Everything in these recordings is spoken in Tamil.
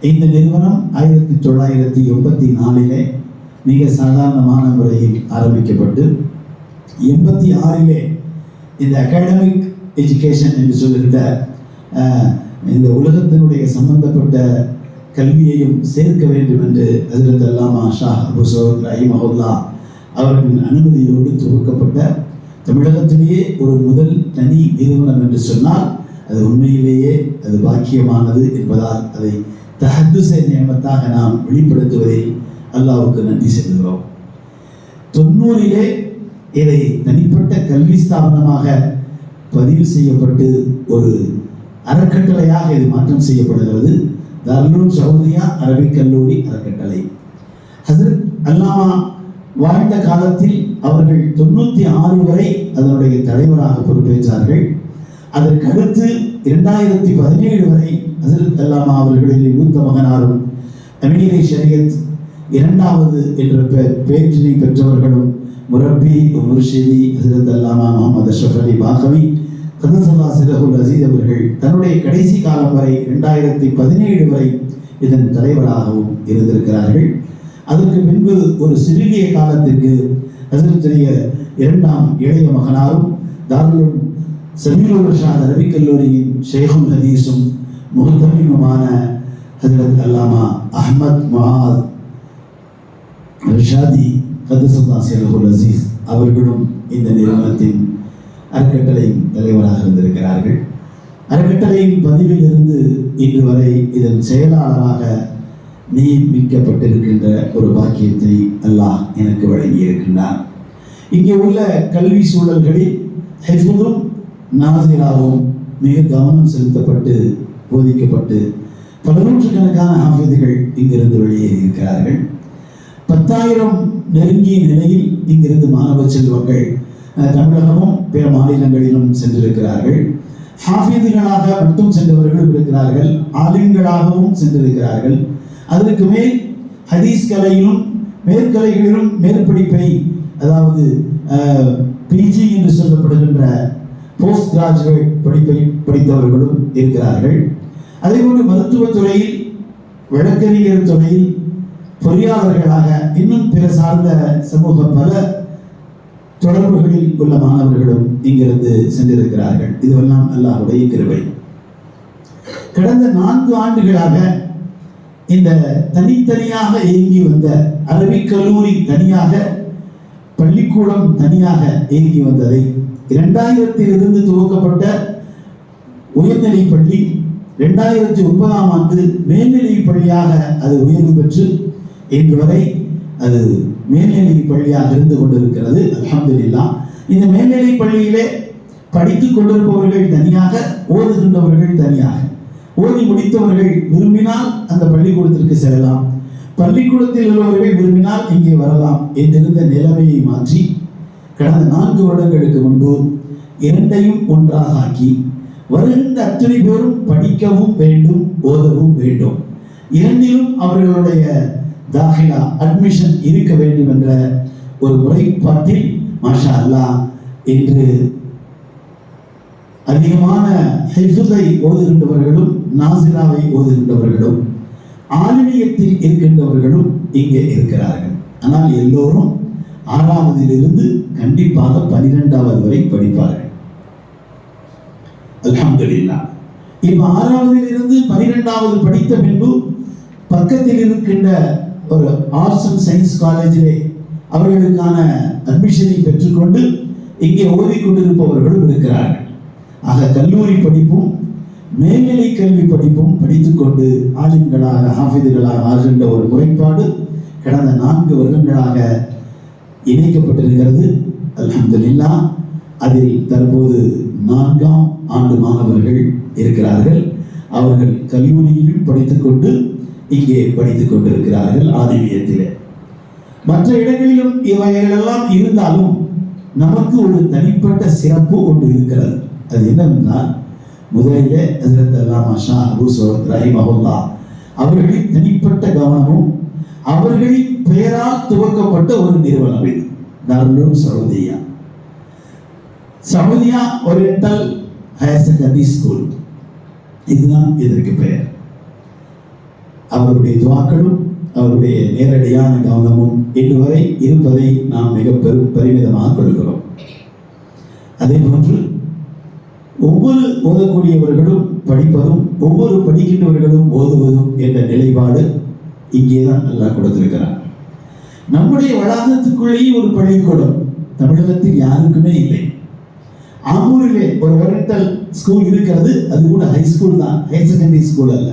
இந்த நிறுவனம் ஆயிரத்தி தொள்ளாயிரத்தி எண்பத்தி நாலிலே மிக சாதாரணமான முறையில் ஆரம்பிக்கப்பட்டு எண்பத்தி ஆறிலே இந்த அகாடமிக் எஜுகேஷன் என்று சொல்லுகின்ற இந்த உலகத்தினுடைய சம்பந்தப்பட்ட கல்வியையும் சேர்க்க வேண்டும் என்று ஹசரத் அல்லாமா ஷா அபு சௌத் அவுல்லா அவர்களின் அனுமதியோடு துவக்கப்பட்ட தமிழகத்திலேயே ஒரு முதல் தனி நிறுவனம் என்று சொன்னால் அது உண்மையிலேயே அது பாக்கியமானது என்பதால் அதை தஹத்துசே நியமத்தாக நாம் வெளிப்படுத்துவதை அல்லாவுக்கு நன்றி செலுத்துகிறோம். தொண்ணூறிலே இதை தனிப்பட்ட கல்வி ஸ்தாபனமாக பதிவு செய்யப்பட்டு ஒரு அறக்கட்டளையாக இது மாற்றம் செய்யப்படுகிறது. தர்லூன் சவுதியா அரபிக் கல்லூரி அறக்கட்டளை. ஹசரத் அல்லாமா வாழ்ந்த காலத்தில் அவர்கள் தொண்ணூத்தி ஆறு வரை அதனுடைய தலைவராக பொறுப்பேற்றார்கள். அதற்கடுத்து இரண்டாயிரத்தி பதினேழு வரை ஹசரத் அல்லாமா அவர்களின் மூத்த மகனாரும் அமீரை ஷரியத் இரண்டாவது என்ற பெ- பேற்றினை பெற்றவர்களும் முரப்பி முர்ஷிதி ஹசரத் அல்லாமா முகமது அஷ்ரஃப் அலி பாகவி கதசல்லா சிறகுல் அசீத் அவர்கள் தன்னுடைய கடைசி காலம் வரை இரண்டாயிரத்தி பதினேழு வரை இதன் தலைவராகவும் இருந்திருக்கிறார்கள். அதற்கு பின்பு ஒரு சிறுகிய காலத்திற்கு ஹசரத்துடைய இரண்டாம் இளைய மகனாரும் தாருலும் சமீருல் ரஷாத் அரபிக் கல்லூரியின் ஷேகும் ஹதீஸும் முகத்தமிமுமான ஹதரத் அல்லாமா அஹ்மத் முஹாத் ரிஷாதி கதசுல்லா சேலகுல் அசீஸ் அவர்களும் இந்த நிறுவனத்தின் அறக்கட்டளையின் தலைவராக இருந்திருக்கிறார்கள் அறக்கட்டளையின் பதிவிலிருந்து இன்று வரை இதன் செயலாளராக நியமிக்கப்பட்டிருக்கின்ற ஒரு பாக்கியத்தை அல்லாஹ் எனக்கு வழங்கியிருக்கின்றார் இங்கே உள்ள கல்வி சூழல்களில் ஹெஃபுதும் நாசிராவும் மிக கவனம் செலுத்தப்பட்டு போதிக்கப்பட்டு பல நூற்றுக்கணக்கான ஆஃபீதுகள் இங்கிருந்து வெளியேறி இருக்கிறார்கள். பத்தாயிரம் நெருங்கிய நிலையில் இங்கிருந்து மாணவ செல்வங்கள் தமிழகமும் பிற மாநிலங்களிலும் சென்றிருக்கிறார்கள். ஹாஃபீதுகளாக மட்டும் சென்றவர்களும் இருக்கிறார்கள் ஆலிம்களாகவும் சென்றிருக்கிறார்கள். அதற்கு மேல் ஹதீஸ் கலையிலும் மேற்கலைகளிலும் மேற்படிப்பை அதாவது பிஜி என்று சொல்லப்படுகின்ற போஸ்ட் கிராஜுவேட் படிப்பை படித்தவர்களும் இருக்கிறார்கள். அதேபோன்று மருத்துவத் துறையில் வழக்கறிஞர் துறையில் பொறியாளர்களாக இன்னும் பிற சார்ந்த சமூக பல தொடர்புகளில் உள்ள மாணவர்களும் இங்கிருந்து சென்றிருக்கிறார்கள். இதுவெல்லாம் அல்லாஹுடைய கிருவை கடந்த நான்கு ஆண்டுகளாக இந்த தனித்தனியாக இயங்கி வந்த அரபிக் கல்லூரி தனியாக பள்ளிக்கூடம் தனியாக இயங்கி வந்ததை இரண்டாயிரத்தில் இருந்து துவக்கப்பட்ட உயர்நிலை பள்ளி இரண்டாயிரத்தி ஒன்பதாம் ஆண்டு மேல்நிலை பள்ளியாக அது உயர்வு பெற்று இன்று வரை அது மேல்நிலை பள்ளியாக இருந்து கொண்டிருக்கிறது. அல்ஹம்துலில்லாஹ் இந்த மேல்நிலை பள்ளியிலே படித்துக் கொண்டிருப்பவர்கள் தனியாக ஓதுகின்றவர்கள் தனியாக. ஓதி முடித்தவர்கள் விரும்பினால் அந்த பள்ளிக்கூடத்திற்கு செல்லலாம். பள்ளிக்கூடத்தில் உள்ளவர்கள் விரும்பினால் இங்கே வரலாம் என்றிருந்த நிலைமையை மாற்றி கடந்த நான்கு வருடங்களுக்கு முன்பு இரண்டையும் ஒன்றாக ஆக்கி வருகின்ற அத்தனை பேரும் படிக்கவும் வேண்டும் ஓதவும் வேண்டும். இரண்டிலும் அவர்களுடைய தாகிலா அட்மிஷன் இருக்க வேண்டும் என்ற ஒரு முறைப்பாட்டில் மாஷா அல்லாஹ் என்று அதிகமான ஹிஃபுதை ஓதுகின்றவர்களும் நாசிராவை ஓதுகின்றவர்களும் ஆலிமியத்தில் இருக்கின்றவர்களும் இங்கே இருக்கிறார்கள். ஆனால் எல்லோரும் ஆறாவதிலிருந்து கண்டிப்பாக பனிரெண்டாவது வரை படிப்பார்கள். அல்ஹம்துலில்லாஹ். இப்ப ஆறாவதிலிருந்து பனிரெண்டாவது படித்த பின்பு பக்கத்தில் இருக்கின்ற ஒரு ஆர்ட்ஸ் அண்ட் சயின்ஸ் காலேஜிலே அவர்களுக்கான அட்மிஷனை பெற்றுக்கொண்டு இங்கே ஓதிக்கொண்டிருப்பவர்களும் இருக்கிறார்கள். ஆக கல்லூரி படிப்பும் மேல்நிலை கல்வி படிப்பும் படித்துக்கொண்டு ஆளுங்களாக ஹாஃபிதுகளாக ஆகின்ற ஒரு முறைப்பாடு கடந்த நான்கு வருடங்களாக இணைக்கப்பட்டிருக்கிறது. அலமதுல்லா அதில் தற்போது நான்காம் ஆண்டு மாணவர்கள் இருக்கிறார்கள். அவர்கள் கல்லூரியிலும் படித்துக்கொண்டு இங்கே படித்துக் கொண்டிருக்கிறார்கள் ஆதிவியத்திலே. மற்ற இடங்களிலும் இவைகளெல்லாம் இருந்தாலும் நமக்கு ஒரு தனிப்பட்ட சிறப்பு ஒன்று இருக்கிறது. அது என்னன்னா முதலிலே ஹசரத் அல்லாமா ஷா அபு சௌத் ரஹிமஹுல்லா அவர்களின் தனிப்பட்ட கவனமும் அவர்களின் பெயரால் துவக்கப்பட்ட ஒரு நிறுவனம் இது. தர்லும் Saudiya Saudiya oriental higher secondary school இதுதான் இதற்கு பெயர் அவருடைய துவாக்களும் அவருடைய நேரடியான கவனமும் இன்று வரை இருப்பதை நாம் மிக பெரும் பெருமிதமாக கொள்கிறோம் அதே போன்று ஒவ்வொரு ஓதக்கூடியவர்களும் படிப்பதும் ஒவ்வொரு படிக்கின்றவர்களும் ஓதுவதும் என்ற நிலைப்பாடு இங்கே தான் நல்லா கொடுத்திருக்கிறார் நம்முடைய வளாகத்துக்குள்ளேயே ஒரு பள்ளிக்கூடம். தமிழகத்தில் யாருக்குமே இல்லை. ஆம்பூரிலே ஒரு ஒரண்டல் ஸ்கூல் இருக்கிறது. அது கூட ஹை ஸ்கூல் தான். ஹையர் செகண்டரி ஸ்கூல் அல்ல.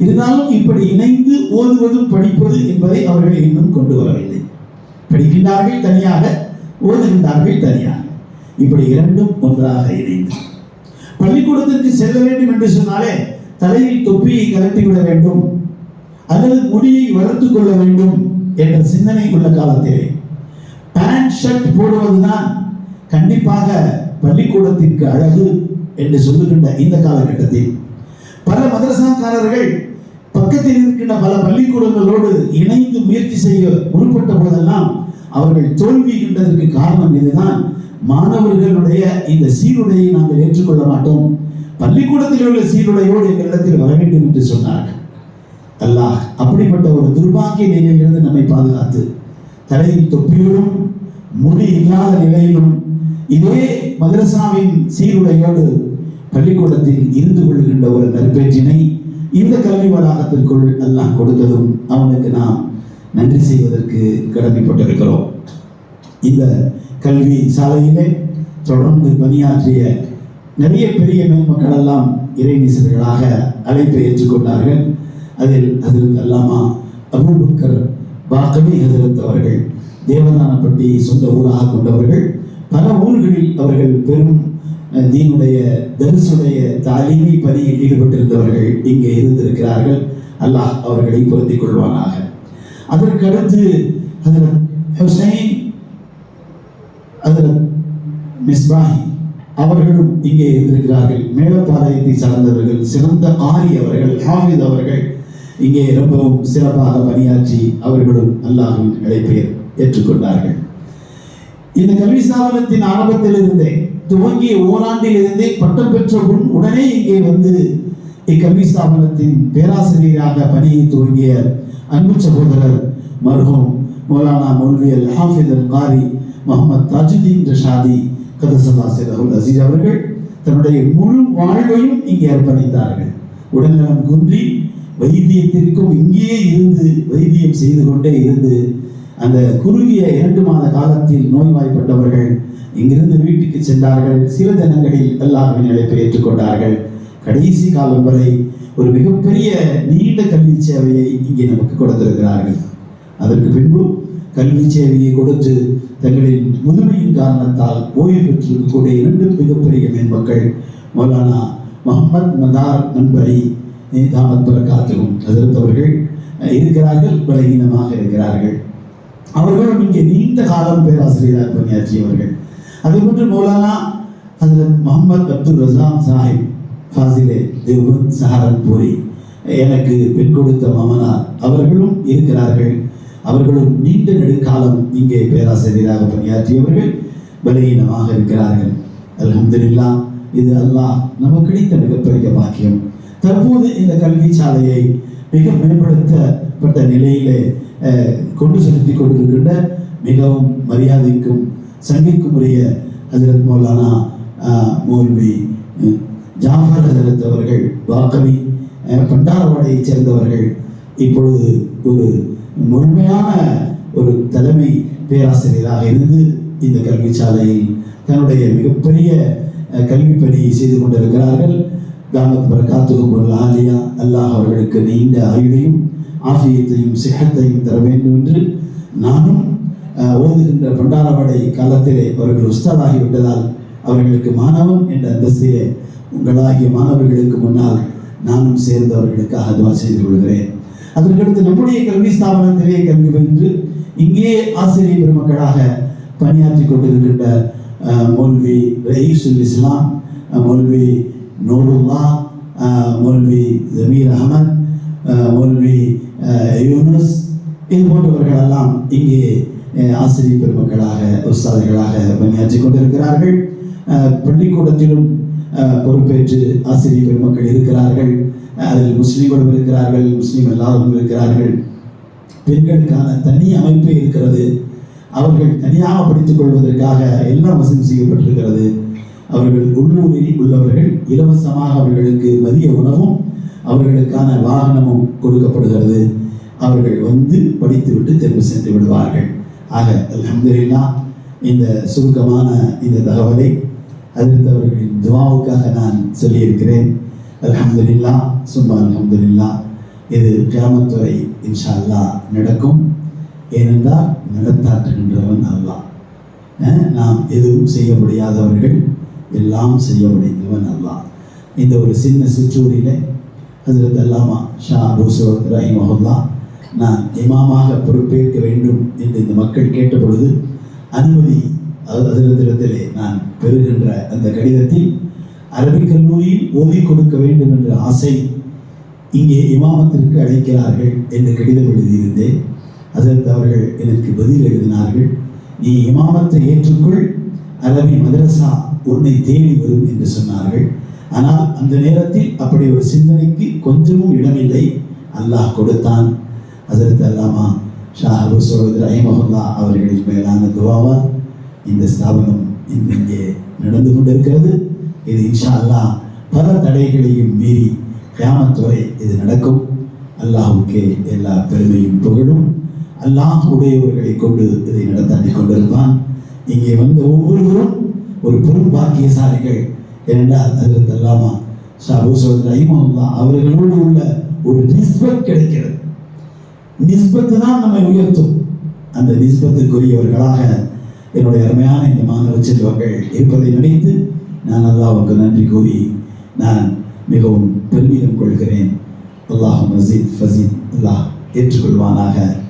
இருந்தாலும் இப்படி இணைந்து ஓதுவதும் படிப்பது என்பதை அவர்கள் இன்னும் கொண்டு வரவில்லை. படிக்கின்றார்கள் தனியாக ஓதுகின்றார்கள் தனியாக. இப்படி இரண்டும் ஒன்றாக இணைந்து. பள்ளிக்கூடத்திற்கு செல்ல வேண்டும் என்று சொன்னாலே தலையில் தொப்பியை கலட்டிவிட வேண்டும். அல்லது முடியை வளர்த்துக் கொள்ள வேண்டும். என்ற சிந்தனை உள்ள காலத்திலே பேண்ட் ஷர்ட் போடுவதுதான் கண்டிப்பாக பள்ளிக்கூடத்திற்கு அழகு என்று சொல்லுகின்ற இந்த காலகட்டத்தில். பல மதரசாக்காரர்கள் பக்கத்தில் இருக்கின்ற பல பள்ளிக்கூடங்களோடு இணைந்து முயற்சி செய்ய முற்பட்ட போதெல்லாம் அவர்கள் தோல்வி என்றதற்கு காரணம் இதுதான். மாணவர்களுடைய இந்த சீருடையை நாங்கள் ஏற்றுக்கொள்ள மாட்டோம். பள்ளிக்கூடத்தில் உள்ள சீருடையோடு எங்களிடத்தில் வர வேண்டும் என்று சொன்னார்கள். அல்லாஹ் அப்படிப்பட்ட ஒரு துர்பாக்கிய நிலையிலிருந்து நம்மை பாதுகாத்து தலையில் தொப்பியிலும் முடி இல்லாத நிலையிலும் இதே மதரசாவின் சீருடையோடு பள்ளிக்கூடத்தில் இருந்து கொள்கின்ற ஒரு நற்பேற்றினை இந்த கல்வி வளாகத்திற்குள் அல்லாஹ் கொடுத்ததும் அவனுக்கு நாம் நன்றி செய்வதற்கு கடமைப்பட்டிருக்கிறோம். இந்த கல்வி சாலையிலே தொடர்ந்து பணியாற்றிய நிறைய பெரிய மேன்மக்கள் எல்லாம் இறைநீசர்களாக அழைப்பை ஏற்றுக்கொண்டார்கள். அதில் ஹசரத் அல்லாமா அபூபக்கர் பாக்கவி ஹசரத் அவர்கள் தேவதானப்பட்டி சொந்த ஊராக கொண்டவர்கள். பல ஊர்களில் அவர்கள் பெரும் அஹ், தீனுடைய தரிசுடைய தாலீமி பணியில் ஈடுபட்டிருந்தவர்கள் இங்கே இருந்திருக்கிறார்கள். அல்லாஹ் அவர்களை பொருந்திக் கொள்வானாக. அதற்கடுத்து ஹசரத் ஹுசைன் ஹசரத் மிஸ்பாஹி அவர்களும் இங்கே இருந்திருக்கிறார்கள். மேலப்பாளையத்தை சார்ந்தவர்கள் சிறந்த ஆரி அவர்கள் ஹாஃபித் அவர்கள் இங்கே ரொம்பவும் சிறப்பாக பணியாற்றி அவர்களும் அல்லாஹின் அழைப்பை ஏற்றுக்கொண்டார்கள். இந்த கல்வி ஸ்தாபனத்தின் ஆரம்பத்திலிருந்தே துவங்கிய ஓராண்டிலிருந்தே பட்டம் பெற்ற முன் உடனே இங்கே வந்து இக்கல்வி ஸ்தாபனத்தின் பேராசிரியராக பணியை துவங்கிய அன்பு சகோதரர் மர்ஹூம் மௌலானா மௌல்வி அல் ஹாஃபித் அல் காரி முகமது தாஜுதீன் ரஷாதி கதசல்லா அவுல் அசீஸ் அவர்கள் தன்னுடைய முழு வாழ்வையும் இங்கே அர்ப்பணித்தார்கள். உடல்நலம் குன்றி வைத்தியத்திற்கும் இங்கேயே இருந்து வைத்தியம் செய்து கொண்டே இருந்து அந்த குறுகிய இரண்டு மாத காலத்தில் நோய்வாய்ப்பட்டவர்கள் இங்கிருந்து வீட்டுக்கு சென்றார்கள். சில தினங்களில் எல்லாருமே அழைப்பை ஏற்றுக்கொண்டார்கள் கடைசி காலம் வரை ஒரு மிகப்பெரிய நீண்ட கல்வி சேவையை இங்கே நமக்கு கொடுத்திருக்கிறார்கள். அதற்கு பின்பு கல்வி சேவையை கொடுத்து தங்களின் முதுமையின் காரணத்தால் ஓய்வு பெற்றிருக்கக்கூடிய இரண்டு மிகப்பெரிய மேன்மக்கள் மௌலானா முகமது மதார் நண்பரை தாமத் காத்திரும். எதிர்த்தவர்கள் இருக்கிறார்கள் பலகீனமாக இருக்கிறார்கள். அவர்களும் இங்கே நீண்ட காலம் பேராசிரியராக பணியாற்றியவர்கள். அதே போன்று மௌலானா அதில் முகமது அப்துல் ரசாம் சாஹிப் ஃபாசிலே தேவன் சஹரன்பூரி. எனக்கு பெண் கொடுத்த மமனார் அவர்களும் இருக்கிறார்கள். அவர்களும் நீண்ட நெடுக்காலம் இங்கே பேராசிரியராக பணியாற்றியவர்கள் பலகீனமாக இருக்கிறார்கள். அலமதுல்லா இது அல்லாஹ் நமக்கு கிடைத்த மிகப்பெரிய பாக்கியம். தற்போது இந்த கல்வி சாலையை மிக மேம்படுத்தப்பட்ட நிலையிலே கொண்டு செலுத்தி கொண்டிருக்கின்ற மிகவும் மரியாதைக்கும் சங்கிக்கும் உரிய ஹசரத் மௌலானா அஹ், மௌல்வி ஜாஃபர் ஹசரத் அவர்கள் வாக்கவி பண்டாரவாடையைச் சேர்ந்தவர்கள் இப்பொழுது ஒரு முழுமையான ஒரு தலைமை பேராசிரியராக இருந்து இந்த கல்வி சாலையில் தன்னுடைய மிகப்பெரிய கல்வி பணியை செய்து கொண்டிருக்கிறார்கள். தாமத் பரகாத்துகும் ஆலியா அல்லாஹ் அவர்களுக்கு நீண்ட ஆயுளையும் ஆஃபியத்தையும் சிஹத்தையும் தர வேண்டும் என்று நானும் ஓதுகின்ற பண்டாரவாடை காலத்திலே அவர்கள் உஸ்தாதாகி விட்டதால் அவர்களுக்கு மாணவன் என்ற அந்தஸ்திலே உங்களாகிய மாணவர்களுக்கு முன்னால் நானும் சேர்ந்து அவர்களுக்காக துவா செய்து கொள்கிறேன். அதற்கடுத்து நம்முடைய கல்வி ஸ்தாபனத்திலே கல்வி பயின்று இங்கே ஆசிரியர் பெருமக்களாக பணியாற்றி கொண்டிருக்கின்ற அஹ், மௌல்வி ரயீசுல் இஸ்லாம் அஹ், மௌல்வி நூருல்லா அஹ், மௌல்வி ஜமீர் அகமத் மௌல்வி அஹ், யூனுஸ். இது போன்றவர்களெல்லாம் இங்கே ஆசிரியர் பெருமக்களாக உஸ்தாதுகளாக பணியாற்றி கொண்டிருக்கிறார்கள். பள்ளிக்கூடத்திலும் பொறுப்பேற்று ஆசிரியர் பெருமக்கள் இருக்கிறார்கள். அதில் முஸ்லீம்களும் இருக்கிறார்கள் முஸ்லீம் எல்லாரும் இருக்கிறார்கள். பெண்களுக்கான தனி அமைப்பு இருக்கிறது. அவர்கள் தனியாக படித்துக் கொள்வதற்காக எல்லாம் வசதி செய்யப்பட்டிருக்கிறது. அவர்கள் உள்ளூரில் உள்ளவர்கள் இலவசமாக அவர்களுக்கு மதிய உணவும் அவர்களுக்கான வாகனமும் கொடுக்கப்படுகிறது. அவர்கள் வந்து படித்துவிட்டு திரும்ப சென்று விடுவார்கள். ஆக அலமதுல்லா இந்த சுருக்கமான இந்த தகவலை அதிர்த்து அவர்களின் துவாவுக்காக நான் சொல்லியிருக்கிறேன். அலமதுல்லா சும்மா அலமதுல்லா இது கிராமத்துறை இன்ஷா அல்லாஹ் நடக்கும். ஏனென்றால் நடத்தாற்றுகின்றவன் அல்லா நாம் எதுவும் செய்ய முடியாதவர்கள் எல்லாம் செய்ய முடிந்தவன் அல்லாஹ். இந்த ஒரு சின்ன சிற்றூரிலே அதில் அல்லாமா ஷா அபூசவத் ரஹிம் அஹுல்லா நான் இமாமாக பொறுப்பேற்க வேண்டும் என்று இந்த மக்கள் கேட்ட பொழுது அனுமதி அதிரத்திலே நான் பெறுகின்ற அந்த கடிதத்தில் அரபிக் கல்லூரியில் ஓதி கொடுக்க வேண்டும் என்ற ஆசை இங்கே இமாமத்திற்கு அழைக்கிறார்கள் என்று கடிதம் எழுதியிருந்தேன். அதற்கு அவர்கள் எனக்கு பதில் எழுதினார்கள். நீ இமாமத்தை ஏற்றுக்கொள் அரபி மதரசா உன்னை தேடி வரும் என்று சொன்னார்கள். ஆனால் அந்த நேரத்தில் அப்படி ஒரு சிந்தனைக்கு கொஞ்சமும் இடமில்லை. அல்லாஹ் கொடுத்தான். அதற்கு அல்லாமா ஷா அபு சோழத் ரஹிமஹுல்லா அவர்களின் மேலான துவாவால் இந்த ஸ்தாபனம் இங்கே நடந்து கொண்டிருக்கிறது. இது இன்ஷா அல்லாஹ் பல தடைகளையும் மீறி கிராமத்துறை இது நடக்கும். அல்லாஹுக்கே எல்லா பெருமையும் புகழும். அல்லாஹ் உடையவர்களை கொண்டு இதை நடத்தாட்டி கொண்டிருப்பான். இங்கே வந்த ஒவ்வொருவரும் ஒரு பெரும் பாக்கியசாலிகள் என்றால் அதற்கு அல்லாமா ஷாபு சோதர் ரஹிமஹுல்லா. அவர்களோடு உள்ள ஒரு நிஸ்பத் கிடைக்கிறது. நிஸ்பத்து தான் நம்மை உயர்த்தும். அந்த நிஸ்பத்துக்குரியவர்களாக என்னுடைய அருமையான இந்த மாணவ செல்வங்கள் இருப்பதை நினைத்து நான் அல்லாவுக்கு நன்றி கூறி நான் மிகவும் பெருமிதம் கொள்கிறேன். அல்லாஹ் மசீத் ஃபசீத் அல்லாஹ் ஏற்றுக்கொள்வானாக.